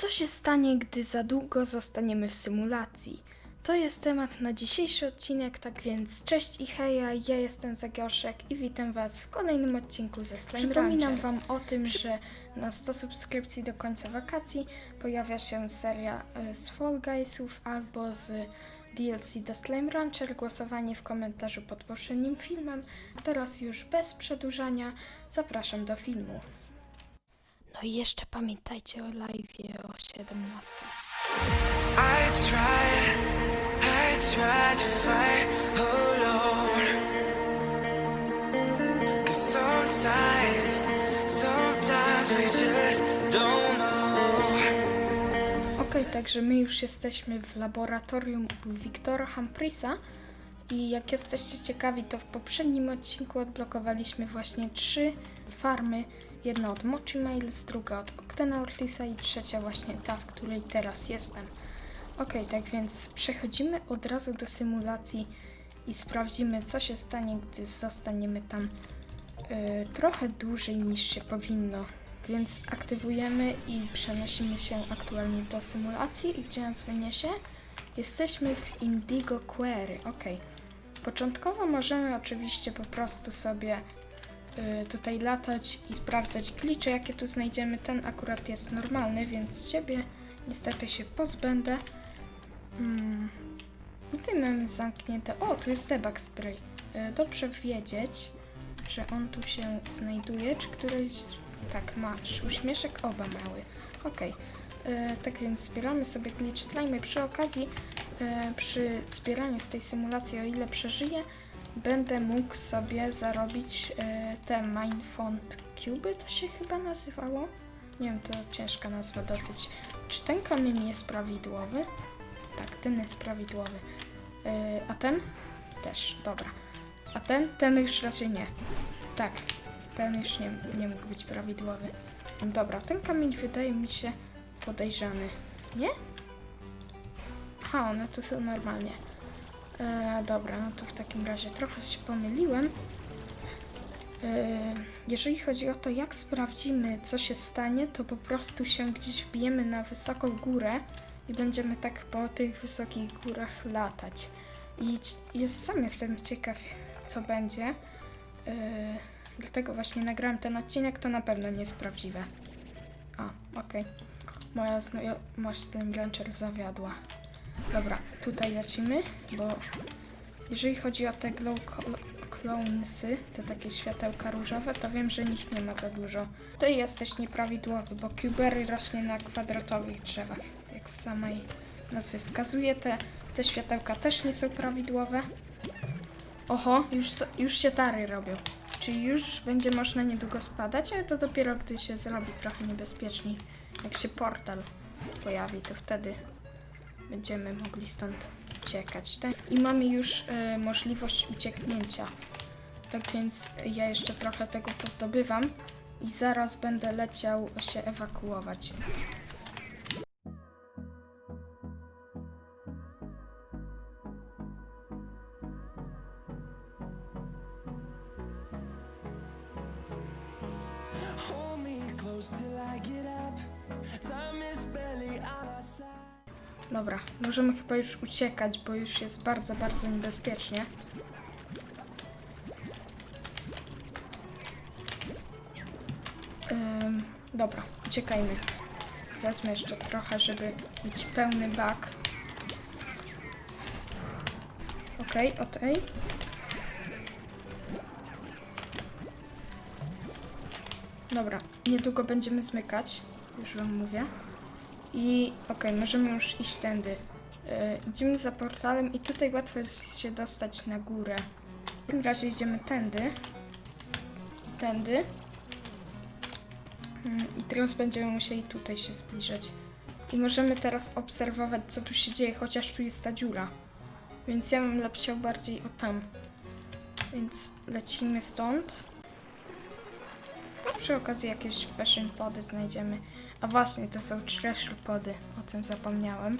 Co się stanie, gdy za długo zostaniemy w symulacji? To jest temat na dzisiejszy odcinek, tak więc cześć i heja, ja jestem Zagioszek i witam Was w kolejnym odcinku ze Slime Przypominam Wam o tym, że na 100 subskrypcji do końca wakacji pojawia się seria y, z Fall Guysów albo z DLC do Slime Rancher, głosowanie w komentarzu pod poprzednim filmem. A teraz już bez przedłużania zapraszam do filmu. No i jeszcze pamiętajcie o live o 17. I tried, I tried to fight alone. Cause sometimes, sometimes we just don't know. Okej, także my już jesteśmy w laboratorium u Wiktora Humphreys'a i jak jesteście ciekawi, to w poprzednim odcinku odblokowaliśmy właśnie trzy farmy. Jedna od Mochi Miles, druga od Octana Ortisa i trzecia właśnie ta, w której teraz jestem. Okej, tak więc przechodzimy od razu do symulacji i sprawdzimy, co się stanie, gdy zostaniemy tam y, trochę dłużej niż się powinno. Więc aktywujemy i przenosimy się aktualnie do symulacji. I gdzie nas wyniesie? Jesteśmy w Indigo Query. Ok. Początkowo możemy oczywiście po prostu sobie tutaj latać i sprawdzać glitche, jakie tu znajdziemy. Ten akurat jest normalny, więc ciebie niestety się pozbędę. Mm. Tutaj mamy zamknięte. O, tu jest debug spray. Y, Dobrze wiedzieć, że on tu się znajduje. Czy któryś. Tak, masz. Uśmieszek oba mały. Y, Tak więc zbieramy sobie glitch slime. Przy okazji, y, przy zbieraniu z tej symulacji, o ile przeżyję, będę mógł sobie zarobić y, te Mindfont Cube, to się chyba nazywało. Nie wiem, to ciężka nazwa dosyć. Czy ten kamień jest prawidłowy? Tak, ten jest prawidłowy. Yy, a ten? Też, dobra. A ten? Ten już raczej nie. Tak, ten już nie, nie mógł być prawidłowy. Dobra, ten kamień wydaje mi się podejrzany. Nie? Aha, one tu są normalnie. E, dobra, no to w takim razie trochę się pomyliłem. E, jeżeli chodzi o to, jak sprawdzimy, co się stanie, to po prostu się gdzieś wbijemy na wysoką górę i będziemy tak po tych wysokich górach latać. I jest, sam jestem ciekaw, co będzie. Yy, dlatego właśnie nagrałem ten odcinek, to na pewno nie jest prawdziwe. A, okej. Moja znajomość z tym Rancher zawiadła. Dobra, tutaj lecimy, bo jeżeli chodzi o te glow clonesy, te takie światełka różowe, to wiem, że nich nie ma za dużo. Ty jesteś nieprawidłowy, bo cubery rośnie na kwadratowych drzewach, jak z samej nazwy wskazuje. Te, te światełka też nie są prawidłowe. Oho, już, już się tary robią. Czyli już będzie można niedługo spadać, ale to dopiero gdy się zrobi trochę niebezpieczniej. Jak się portal pojawi, to wtedy będziemy mogli stąd uciekać. Tak? I mamy już e, możliwość ucieknięcia. Tak więc ja jeszcze trochę tego pozdobywam i zaraz będę leciał się ewakuować. Możemy chyba już uciekać, bo już jest bardzo, bardzo niebezpiecznie. Ym, dobra, uciekajmy. Wezmę jeszcze trochę, żeby mieć pełny bak. Okej, okay, okej. Dobra, niedługo będziemy zmykać, już wam mówię. I okej, możemy już iść tędy. E, idziemy za portalem i tutaj łatwo jest się dostać na górę. W takim razie idziemy tędy. Tędy. Mm, I teraz będziemy musieli tutaj się zbliżać. I możemy teraz obserwować, co tu się dzieje, chociaż tu jest ta dziura. Więc ja bym leciał bardziej o tam. Więc lecimy stąd. Przy okazji jakieś fashion pody znajdziemy. A właśnie, to są treasure pody, o tym zapomniałem.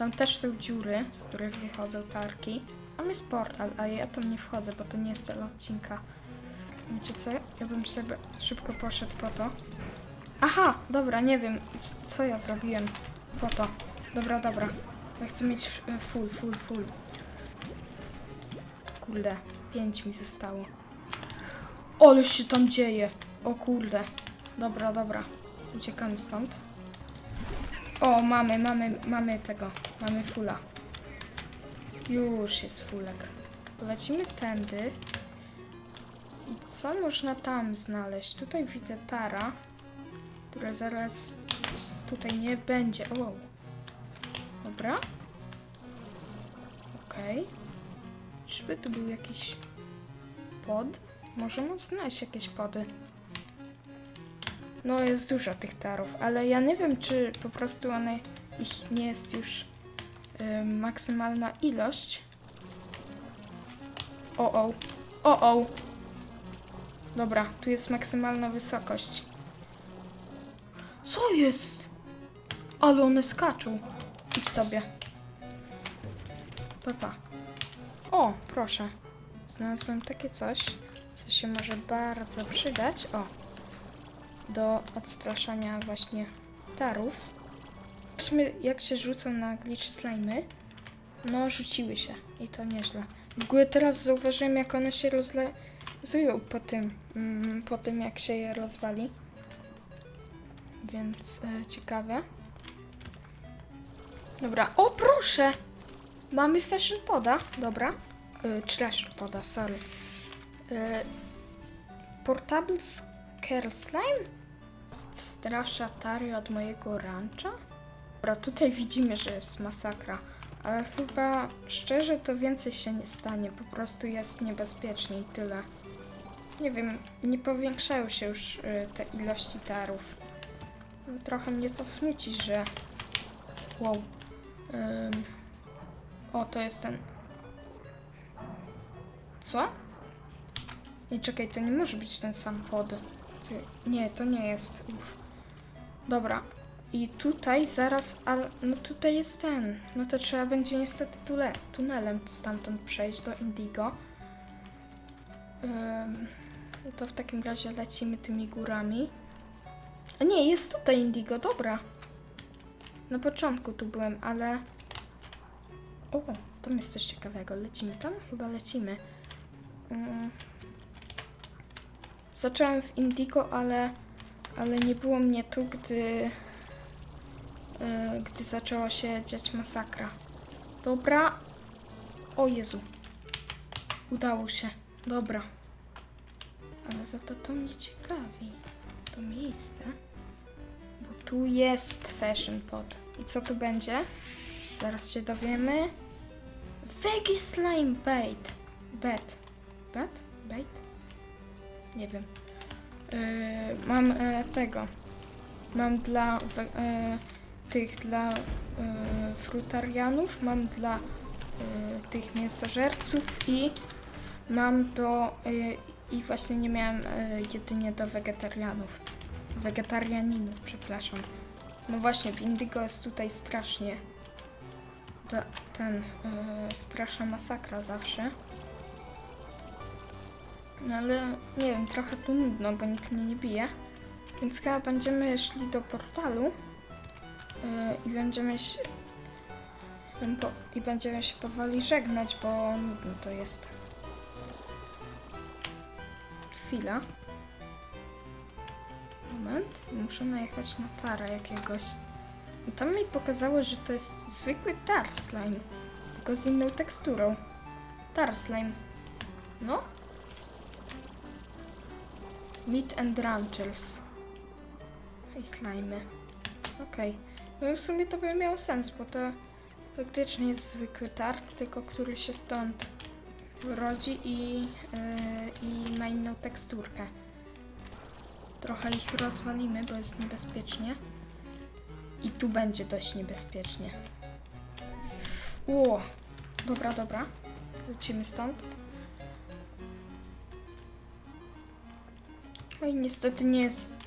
Tam też są dziury, z których wychodzą tarki. Tam jest portal, a ja tam nie wchodzę, bo to nie jest cel odcinka. Wiecie co? Ja bym sobie szybko poszedł po to. Aha, dobra, nie wiem, co ja zrobiłem po to. Dobra, dobra. Ja chcę mieć e, full, full, full. Kurde, pięć mi zostało. Ale się tam dzieje. O kurde. Dobra, dobra. Uciekamy stąd. O, mamy, mamy, mamy tego. Mamy fula. Już jest fulek. Lecimy tędy. I co można tam znaleźć? Tutaj widzę tara, która zaraz tutaj nie będzie. O. Dobra. Okej. Czyżby tu był jakiś pod? Możemy znaleźć jakieś pody. No, jest dużo tych tarów, ale ja nie wiem, czy po prostu one, ich nie jest już y, maksymalna ilość. O, o, o, o. Dobra, tu jest maksymalna wysokość. Co jest? Ale one skaczą. Idź sobie. Papa. O, proszę. Znalazłem takie coś, co się może bardzo przydać. O. Do odstraszania właśnie tarów. Zobaczmy, jak się rzucą na glitch slimy. No, rzuciły się. I to nieźle. W ogóle teraz zauważyłem, jak one się rozlezują po tym, mm, po tym jak się je rozwali. Więc e, ciekawe. Dobra, o proszę! Mamy fashion poda, dobra. Y, poda, sorry. Y, portable scare slime? St- Strasza tary od mojego rancha? Dobra, tutaj widzimy, że jest masakra. Ale chyba szczerze to więcej się nie stanie. Po prostu jest niebezpiecznie i tyle. Nie wiem, nie powiększają się już y, te ilości tarów. No, Trochę mnie to smuci, że. Wow. Ym. O, to jest ten. Co? Nie, czekaj, to nie może być ten sam pod. Ty- Nie, to nie jest. Uf. Dobra. I tutaj zaraz, ale no tutaj jest ten. No to trzeba będzie niestety tule, tunelem stamtąd przejść do Indigo. No to w takim razie lecimy tymi górami. A nie, jest tutaj Indigo, dobra. Na początku tu byłem, ale... O, tam jest coś ciekawego. Lecimy tam? Chyba lecimy. Mm. Zacząłem w Indigo, ale, ale nie było mnie tu, gdy, yy, gdy zaczęła się dziać masakra. Dobra. O Jezu. Udało się. Dobra. Ale za to to mnie ciekawi. To miejsce. Bo tu jest Fashion Pod. I co tu będzie? Zaraz się dowiemy. Veggie Slime Bait. Bet. Bet? Bait? Nie wiem. Yy, mam e, tego. Mam dla e, tych dla e, frutarianów, mam dla e, tych mięsożerców i mam do e, i właśnie nie miałem e, jedynie do wegetarianów. Wegetarianinów, przepraszam. No właśnie, Indigo jest tutaj strasznie. Ta, ten e, straszna masakra zawsze. No ale nie wiem, trochę tu nudno, bo nikt mnie nie bije. Więc chyba będziemy szli do portalu yy, i będziemy się. I będziemy się powoli żegnać, bo nudno to jest. Chwila. Moment, muszę najechać na tara jakiegoś. I tam mi pokazało, że to jest zwykły tar slime, tylko z inną teksturą. Tar slime. No, Meat and Ranchers. I slimy. Okej. No w sumie to by miało sens, bo to faktycznie jest zwykły targ, tylko który się stąd rodzi i, yy, i ma inną teksturkę. Trochę ich rozwalimy, bo jest niebezpiecznie. I tu będzie dość niebezpiecznie. Ło! Dobra, dobra. Lecimy stąd. No i niestety nie jest.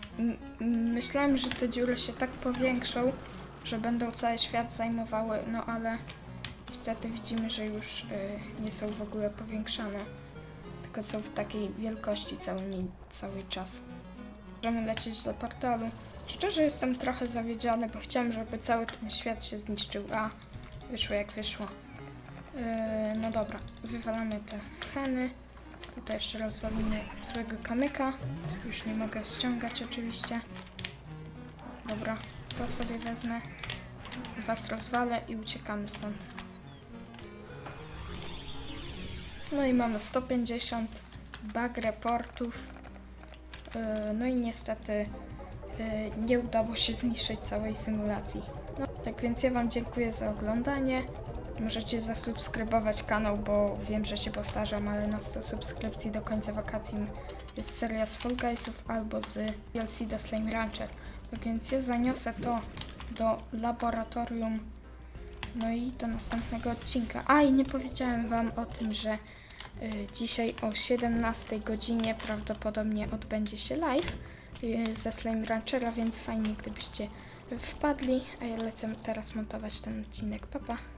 Myślałem, że te dziury się tak powiększą, że będą cały świat zajmowały, no ale niestety widzimy, że już y, nie są w ogóle powiększane, tylko są w takiej wielkości cały, cały czas. Możemy lecieć do portalu Szczerze jestem trochę zawiedziony, bo chciałem, żeby cały ten świat się zniszczył, a wyszło jak wyszło. Yy, no dobra, wywalamy te heny. Tutaj jeszcze rozwalimy złego kamyka. Już nie mogę ściągać oczywiście. Dobra, to sobie wezmę. Was rozwalę i uciekamy stąd. No i mamy 150 bug reportów. Yy, No i niestety yy, nie udało się zniszczyć całej symulacji. No, tak więc ja Wam dziękuję za oglądanie. Możecie zasubskrybować kanał, bo wiem, że się powtarzam, ale na 100 subskrypcji do końca wakacji jest seria z Fall Guysów albo z DLC do Slime Rancher. Tak więc ja zaniosę to do laboratorium. No i do następnego odcinka. A i nie powiedziałem Wam o tym, że y, dzisiaj o 17 godzinie prawdopodobnie odbędzie się live y, ze Slime Ranchera, więc fajnie gdybyście wpadli. A ja lecę teraz montować ten odcinek. Papa. Pa.